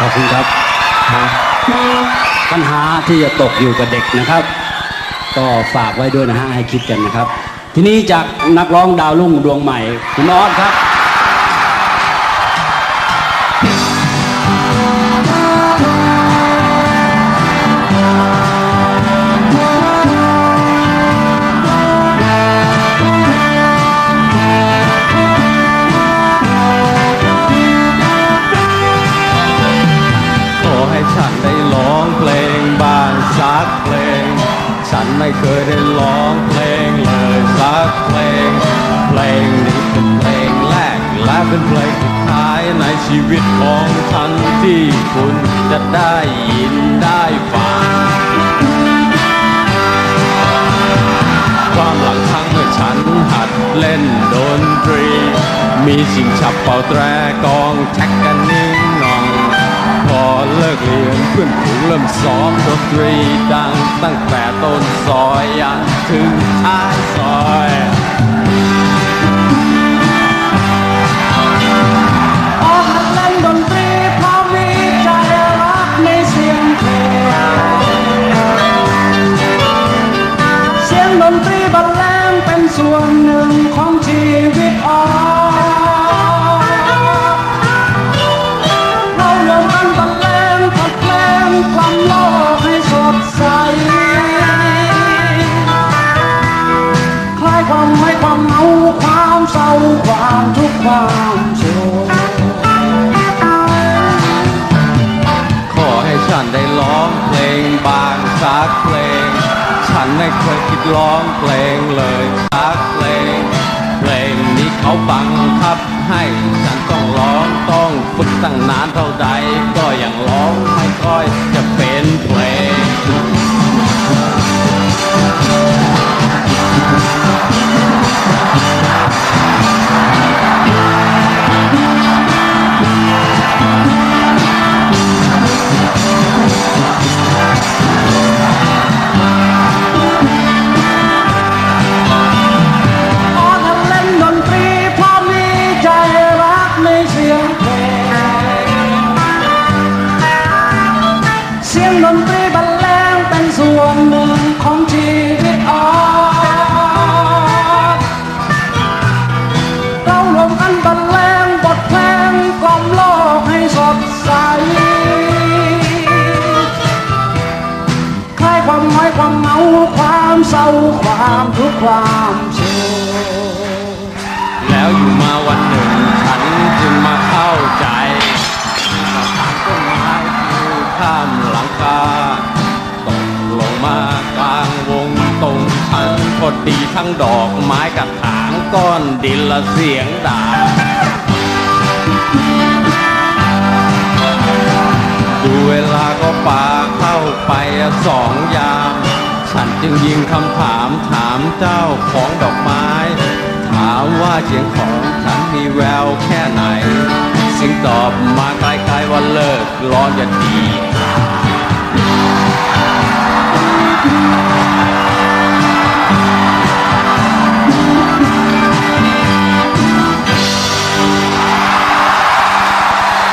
ขอบคุณครับ ปัญหาที่จะตกอยู่กับเด็กนะครับ ก็ฝากไว้ด้วยนะฮะให้คิดกันนะครับ ทีนี้จากนักร้องดาวรุ่งดวงใหม่ คุณออสครับ ฉันไม่เคยได้ร้องเพลงเลยสักเพลง เพลงนี้เป็นเพลงแรกและเป็นเพลงสุดท้ายในชีวิตของฉันที่คุณจะได้ยินได้ฟังความหลังครั้งเมื่อฉันหัดเล่นดนตรี มีสิ่งฉับเป่าแตรกองแท็กกันนิ่งหนอง อนเลิกเรียนเพื่อนฝูงเริ่มซ้อมดนตรีดัง ตั้งแต่ต้นซอยยันถึงท้ายซอย เหงาความเศร้าความทุกข์ความโศกขอให้ฉันได้ร้องเพลงบางสักเพลง ฉันไม่เคยคิดร้องเพลงเลยสักเพลง เพลงนี้เขาบังคับให้ฉันต้องร้องต้องฝึกตั้งนานเท่าใด ก็ยังร้องไม่ค่อยจะเป็นเพลง งดนตรีบรรเลงเป็นส่วนหนึ่งของชีวิตออเรารวมกันบรรเลงบทเพลงกล่อมโลกให้สดใสคลายความน้อยความเหงาความเศร้าความทุกข์ความโศกแล้วอยู่มาวันหนึ่งฉันจึงมาเข้าใจต้นไม้ที่ข้าม ฉันพอดีทั้งดอกไม้กับถางก้อนดินละเสียงด่าดูเวลาก็ปาเข้าไปสองยาม ฉันจึงยิงคำถามถามเจ้าของดอกไม้ ถามว่าเสียงของฉันมีแววแค่ไหน สิ่งตอบมาไกลๆว่าเลิกร้อนอย่าดี